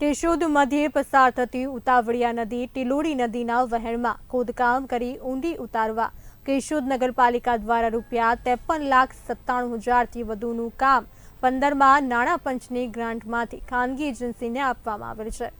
કેશોદ મધ્યે પસાર થતી ઉતાવળિયા નદી ટિલોડી નદીના વહેણમાં ખોદકામ કરી ઊંડી ઉતારવા કેશોદ નગરપાલિકા દ્વારા રૂપિયા ત્રેપન લાખ સત્તાણું હજારથી વધુનું કામ પંદરમાં નાણાં પંચની ગ્રાન્ટમાંથી ખાનગી એજન્સીને આપવામાં આવેલ છે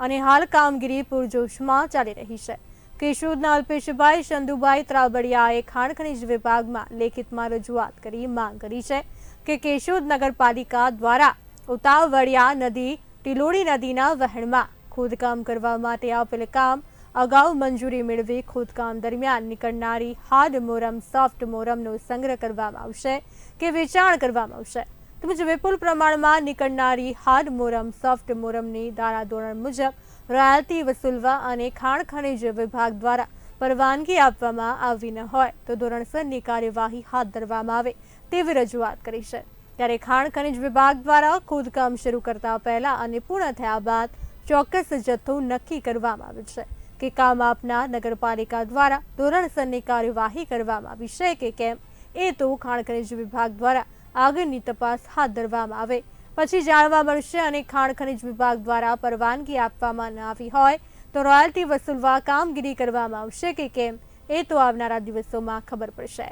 અને હાલ કામગીરી પૂરજોશમાં ચાલી રહી છે. કેશોદના અલ્પેશભાઈ ચંદુભાઈ ત્રાબડિયાએ ખાણ ખનિજ વિભાગમાં લેખિતમાં રજૂઆત કરી માંગ કરી છે કે કેશોદ નગરપાલિકા દ્વારા ઉતાવળિયા નદી ટિલોડી નદીના વહેણમાં ખોદકામ કરવા માટે આપેલ કામ અગાઉ મંજૂરી મેળવી ખોદકામ દરમિયાન નીકળનારી હાર્ડ મોરમ, સોફ્ટ મોરમનો સંગ્રહ કરવામાં આવશે કે વેચાણ કરવામાં આવશે. તેમજ વિપુલ પ્રમાણમાં નીકળનારી હાર્ડ મોરમ, સોફ્ટ મોરમની ધારાધોરણ મુજબ રોયલ્ટી વસૂલવા અને ખાણ ખનિજ વિભાગ દ્વારા પરવાનગી આપવામાં આવી ન હોય તો ધોરણસરની કાર્યવાહી હાથ ધરવામાં આવે તેવી રજૂઆત કરી છે. ત્યારે ખાણ ખનિજ વિભાગ દ્વારા ખોદકામ શરૂ કરતા પહેલા અને પૂર્ણ થયા બાદ ચોક્કસ જથ્થો નક્કી કરવામાં આવ્યો છે કે કામ આપનાર નગરપાલિકા દ્વારા ધોરણસરની કાર્યવાહી કરવામાં આવી છે કે કેમ, એ તો ખાણ ખનિજ વિભાગ દ્વારા આગળની તપાસ હાથ ધરવામાં આવે. પછી જાણવા મળશે અને ખાણ ખનિજ વિભાગ દ્વારા પરવાનગી આપવામાં ન આવી હોય તો રોયલ્ટી વસૂલવા કામગીરી કરવામાં આવશે કે કેમ, એ તો આવનારા દિવસોમાં ખબર પડશે.